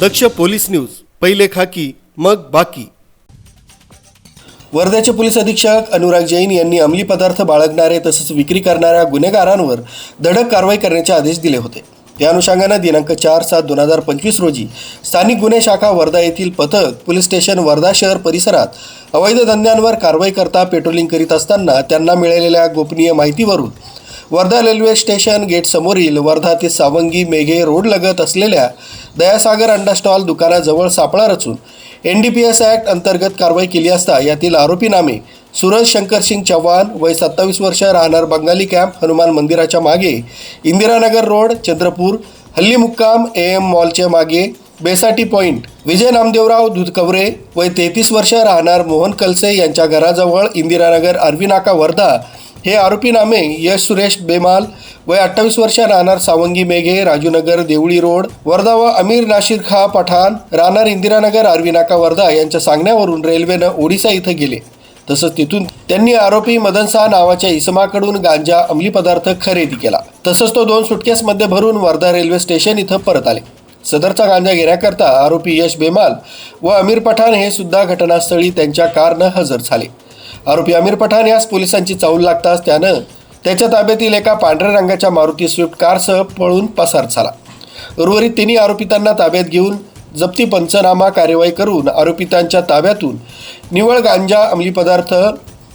दक्ष police news पहिले खाकी मग बाकी. वर्ध्याचे पोलीस अधीक्षक अनुराग जैन यांनी अंमली पदार्थ बाळगणारे तसंच विक्री करणाऱ्या गुन्हेगारांवर धडक कारवाई करण्याचे आदेश दिले होते. त्या अनुषंगानं दिनांक चार सात दोन हजार पंचवीस रोजी स्थानिक गुन्हे शाखा वर्धा येथील पथक पोलीस स्टेशन वर्धा शहर परिसरात अवैध धंद्यांवर कारवाई करता पेट्रोलिंग करीत असताना त्यांना मिळालेल्या गोपनीय माहितीवरून वर्धा रेल्वे स्टेशन गेटसमोरील वर्धा ते सावंगी मेघे रोड लगत असलेल्या दयासागर अंडा स्टॉल दुकानाजवळ सापळा रचून N D P S act अंतर्गत कारवाई केली असता यातील आरोपी नामे सूरज शंकरसिंग चव्हाण वय सत्तावीस वर्ष राहणार बंगाली कॅम्प हनुमान मंदिराच्या मागे इंदिरानगर रोड चंद्रपूर हल्ली मुक्काम ए एम मॉलच्या मागे बेसाटी पॉईंट विजय नामदेवराव दुधकवरे वय तेहतीस वर्ष राहणार मोहन कलसे यांच्या घराजवळ इंदिरानगर आरवी नाका वर्धा हे आरोपी नामे यश सुरेश बेमाल वय अठ्ठावीस वर्ष राहणार सावंगी मेघे राजूनगर देवळी रोड वर्धा व अमीर नाशिर खा पठाण राहणार इंदिरानगर आरवी नाका वर्धा यांच्या सांगण्यावरून रेल्वेनं ओडिसा इथं गेले. तसंच तिथून त्यांनी आरोपी मदन शाह नावाच्या इसमाकडून गांजा अंमली पदार्थ खरेदी केला. तसंच तो दोन सुटकेसमध्ये भरून वर्धा रेल्वे स्टेशन इथं परत आले. सदरचा गांजा घेण्याकरता आरोपी यश बेमाल व अमीर पठाण हे सुद्धा घटनास्थळी त्यांच्या कारनं हजर झाले. आरोपी आमिर पठाण यास पोलिसांची चाऊल लागताच त्यानं त्याच्या ताब्यातील एका पांढऱ्या रंगाच्या मारुती स्विफ्ट कारसह पळून पसार झाला. उर्वरित तिन्ही आरोपितांना ताब्यात घेऊन जप्ती पंचनामा कार्यवाही करून आरोपितांच्या ताब्यातून निवळ गांजा अंमली पदार्थ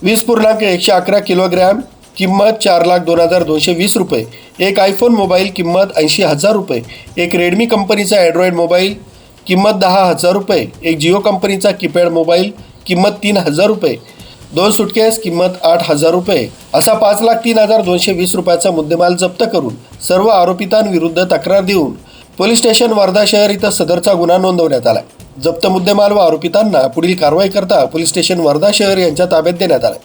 वीस पूर्णांक एकशे अकरा किलोग्रॅम किंमत चार लाख दोन हजार दोनशे वीस रुपये एक आयफोन मोबाईल किंमत ऐंशी हजार रुपये एक रेडमी कंपनीचा अँड्रॉइड मोबाईल किंमत दहा हजार रुपये एक जिओ कंपनीचा कीपॅड मोबाईल किंमत तीन हजार रुपये दोन सुटकेस किंमत आठ हजार रुपये. असा पाच लाख तीन हजार दोनशे वीस रुपयाचा मुद्देमाल जप्त करून सर्व आरोपितांविरुद्ध तक्रार देऊन पोलीस स्टेशन वर्धा शहर इथं सदरचा गुन्हा नोंदवण्यात आला जप्त मुद्देमाल व आरोपितांना पुढील कारवाई करता पोलीस स्टेशन वर्धा शहर यांच्या ताब्यात देण्यात आला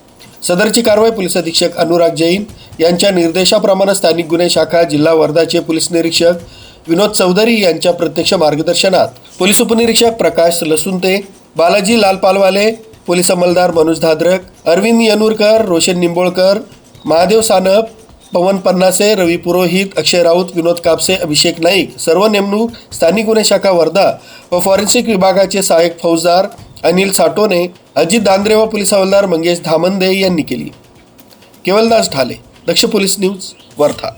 सदरची कारवाई पोलीस अधीक्षक अनुराग जैन यांच्या निर्देशाप्रमाणे स्थानिक गुन्हे शाखा जिल्हा वर्धाचे पोलीस निरीक्षक विनोद चौधरी यांच्या प्रत्यक्ष मार्गदर्शनात पोलीस उपनिरीक्षक प्रकाश लसुंते बालाजी लाल पालवाले पोलीस अंमलदार मनोज धाद्रक अरविंद यनूरकर रोशन निंबोळकर महादेव सानप पवन पन्नासे रवी पुरोहित अक्षय राऊत विनोद कापसे अभिषेक नाईक सर्व नेमणूक स्थानिक गुन्हे शाखा वर्धा व फॉरेन्सिक विभागाचे सहाय्यक फौजदार अनिल साटोने अजित दांद्रे व पोलीस हवालदार मंगेश धामंदे यांनी केली. Kewaldas Dhale Daksh police news Wardha